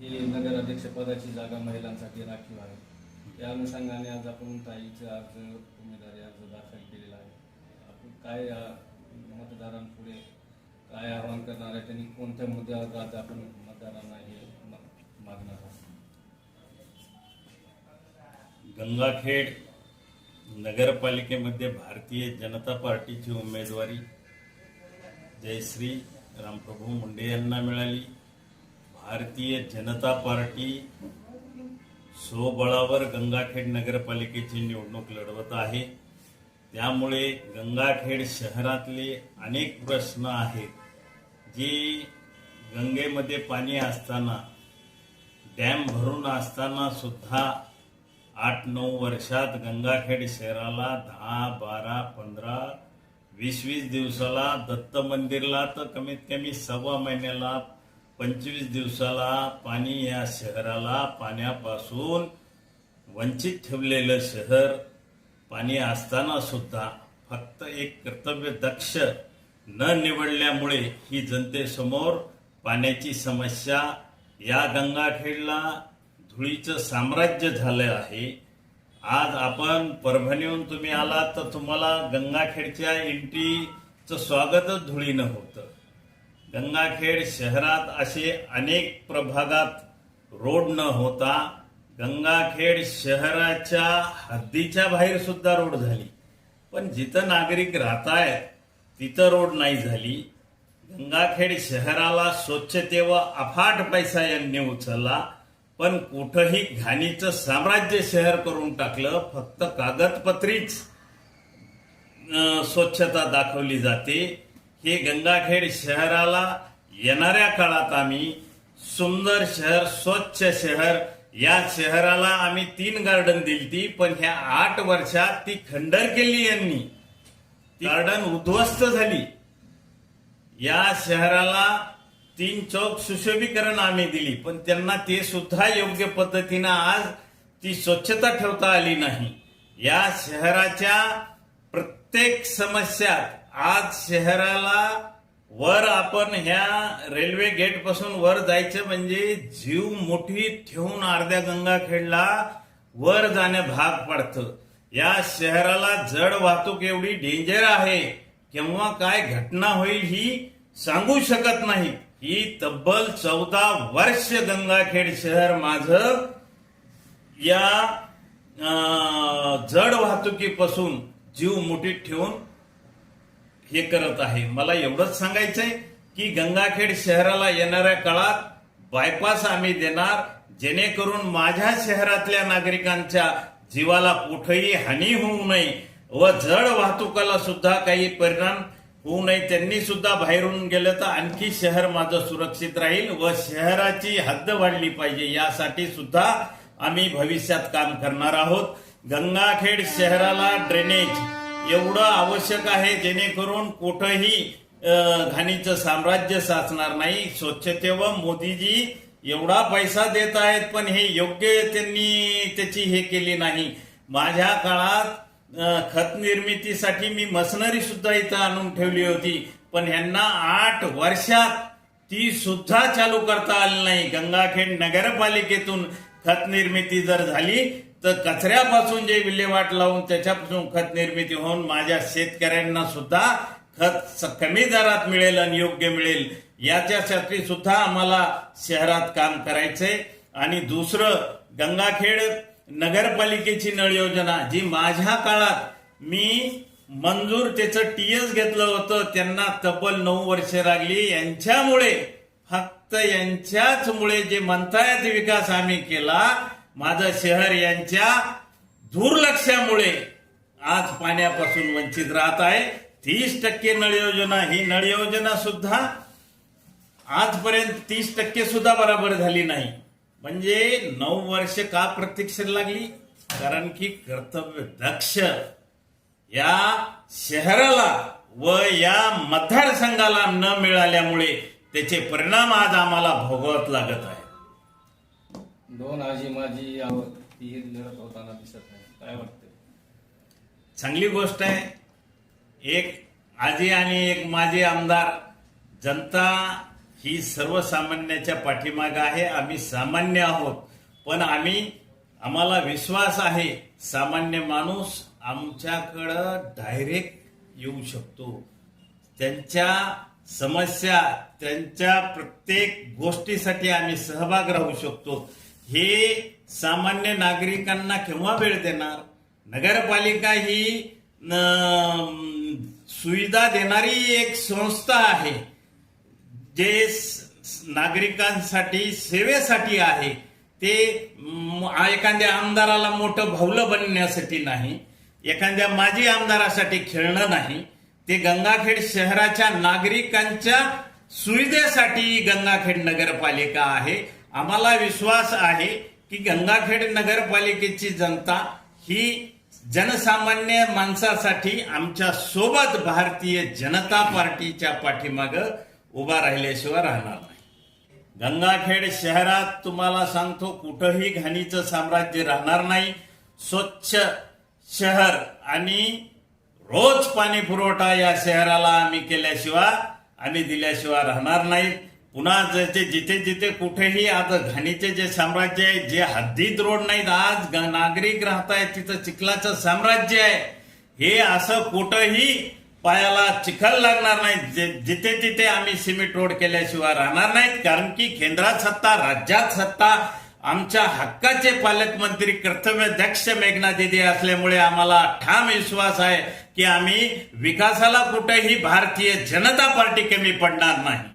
ही नगराध्यक्षपदाची पदाची जागा महिलांसाठी राखीव आहे. त्या अनुषंगाने आज आपण ताईचे अर्ज उमेदवारी अर्ज दाखल केलेला आहे. आपण काय या मतदारांपुढे काय आवाहन करणार आहे? त्यांनी कोणत्या मुद्द्यावर आज आपण मतदारांना हे मागणार आहोत? गंगाखेड नगरपालिकेमध्ये भारतीय जनता पार्टीची उमेदवारी. जयश्री रामप्रभू मुंडे यांना मिळाली. भारतीय जनता पार्टी स्वबळावर गंगाखेड नगरपालिकेची निवडणूक लढवत आहे. त्यामुळे गंगाखेड शहरातले अनेक प्रश्न आहेत. जे गंगेमध्ये पाणी असताना डॅम भरून असताना सुद्धा आठ नऊ वर्षात गंगाखेड शहराला दहा बारा पंधरा वीस वीस दिवसाला दत्त मंदिरला तर कमीत कमी सव्वा महिन्याला पंचवीस दिवसाला पाणी या शहराला पाण्यापासून वंचित ठेवलेलं शहर पाणी असताना सुद्धा फक्त एक कर्तव्य दक्ष न निवडल्यामुळे ही जनतेसमोर पाण्याची समस्या या गंगाखेडला धुळीचं साम्राज्य झालं आहे. आज आपण परभणीहून तुम्ही आलात तर तुम्हाला गंगाखेडच्या एंट्रीचं स्वागतच धुळीनं होतं. गंगाखेड शहरात असे अनेक प्रभागात रोड न होता गंगाखेड शहराच्या हद्दीच्या बाहेर सुद्धा रोड झाली. पण जिथं नागरिक राहतायत तिथं रोड नाही झाली. गंगाखेड शहराला स्वच्छतेवर अफाट पैसा यांनी उचलला. पण कुठंही घाणीचं साम्राज्य शहर करून टाकलं फक्त कागदपत्रीच स्वच्छता दाखवली जाते. हे गंगाखेड शहराला येणाऱ्या काळात आम्ही सुंदर शहर स्वच्छ शहर या शहराला आम्ही तीन गार्डन दिलती पण ह्या आठ वर्षात ती खंडर केली यांनी. ती गार्डन उद्ध्वस्त झाली. या शहराला तीन चौक सुशोभीकरण आम्ही दिली पण त्यांना ते सुद्धा योग्य पद्धतीनं आज ती स्वच्छता ठेवता आली नाही. या शहराच्या प्रत्येक समस्यात आज शहराला वर आपण ह्या रेल्वे गेटपासून वर जायचं म्हणजे जीव मोठी ठेवून अर्ध्या गंगाखेडला वर जाणे भाग पडतं. या शहराला जड वाहतूक एवढी डेंजर आहे. केव्हा काय घटना होईल ही सांगू शकत नाही. ही तब्बल चौदा वर्ष गंगाखेड शहर माझं या जड वाहतुकीपासून जीव मुठीत ठेवून हे करत आहे. मला एवढंच सांगायचंय की गंगाखेड शहराला येणाऱ्या काळात बायपास आम्ही देणार जेणेकरून माझ्या शहरातल्या नागरिकांच्या जीवाला कुठेही हानी होऊ नये व जड वाहतुकाला सुद्धा काही परिणाम होऊ नये. त्यांनी सुद्धा बाहेरून गेलं तर आणखी शहर माझं सुरक्षित राहील व शहराची हद्द वाढली पाहिजे. यासाठी सुद्धा आम्ही भविष्यात काम करणार आहोत. गंगाखेड शहराला ड्रेनेज एवढं आवश्यक आहे जेणेकरून कुठंही घाणीचं साम्राज्य साचणार नाही. स्वच्छतेवर मोदीजी एवढा पैसा देत आहेत पण हे योग्य त्यांनी त्याची हे केली नाही. माझ्या काळात खत निर्मितीसाठी मी मशनरी सुद्धा इथं आणून ठेवली होती. पण ह्यांना आठ वर्षात ती सुद्धा चालू करता आली नाही. गंगाखेड नगरपालिकेतून खत निर्मिती जर झाली तर कचऱ्यापासून जे विल्हेवाट लावून त्याच्यापासून खत निर्मिती होऊन माझ्या शेतकऱ्यांना सुद्धा खत स- कमी दरात मिळेल आणि योग्य मिळेल याच्यासाठी सुद्धा आम्हाला शहरात काम करायचंय. आणि दुसरं गंगाखेड नगरपालिकेची नळ योजना जी माझ्या काळात मी मंजूर त्याचं टीएस घेतलं होतं त्यांना तब्बल नऊ वर्ष लागली. यांच्यामुळे फक्त यांच्याच मुळे जे म्हणतायत विकास आम्ही केला माझं शहर यांच्या दुर्लक्षामुळे आज पाण्यापासून वंचित राहत आहे. तीस टक्के नळ योजना ही नळ योजना सुद्धा आजपर्यंत तीस टक्के सुद्धा बराबर झाली नाही. म्हणजे नऊ वर्ष का प्रत्यक्ष लागली? कारण की कर्तव्य दक्ष या शहराला व या मतदारसंघाला न मिळाल्यामुळे त्याचे परिणाम आज आम्हाला भोगवत लागत आहे दोन आजी माझी आवड तीही लढत होताना दिसत नाही काय वाटतं चांगली गोष्ट आहे. एक आजी आणि एक माजी आमदार जनता ही सर्वसामान्याच्या पाठीमागं आहे. आम्ही सामान्य आहोत. पण आम्ही आम्हाला विश्वास आहे. सामान्य माणूस आमच्याकडं डायरेक्ट येऊ शकतो. त्यांच्या समस्या त्यांच्या प्रत्येक गोष्टीसाठी आम्ही सहभाग राहू शकतो. हे सामान्य नागरिकांना केव्हा वेळ देणार? नगरपालिका ही न, सुविधा देणारी एक संस्था आहे जे नागरिकांसाठी सेवेसाठी आहे. ते एखाद्या आमदाराला मोठं भावलं बनण्यासाठी नाही एखाद्या माजी आमदारासाठी खेळणं नाही ते गंगाखेड शहराच्या नागरिकांच्या सुविधेसाठी गंगाखेड नगरपालिका आहे. आम्हाला विश्वास आहे की गंगाखेड नगरपालिकेची जनता ही जनसामान्य माणसासाठी आमच्यासोबत भारतीय जनता पार्टीच्या पाठीमाग उभा राहिल्याशिवाय राहणार नाही. गंगाखेड शहरात तुम्हाला सांगतो कुठंही घाणीचं साम्राज्य राहणार नाही. स्वच्छ शहर आणि रोज पाणी पुरवठा या शहराला आम्ही केल्याशिवाय आम्ही दिल्याशिवाय राहणार नाही. पुन्हा जे जिथे जिथे कुठेही आज घाणीचे जे साम्राज्य आहे जे हद्दीत रोड नाहीत आज नागरिक राहत आहेत तिथं चिखलाचं साम्राज्य आहे. हे असं कुठंही पायाला चिखल लागणार नाही. जे जिथे तिथे आम्ही सिमेंट रोड केल्याशिवाय राहणार नाहीत कारण की केंद्रात सत्ता राज्यात सत्ता आमच्या हक्काचे पालकमंत्री कर्तव्याध्यक्ष मेघना दिदी असल्यामुळे आम्हाला ठाम विश्वास आहे की आम्ही विकासाला कुठेही भारतीय जनता पार्टी कमी पडणार नाही.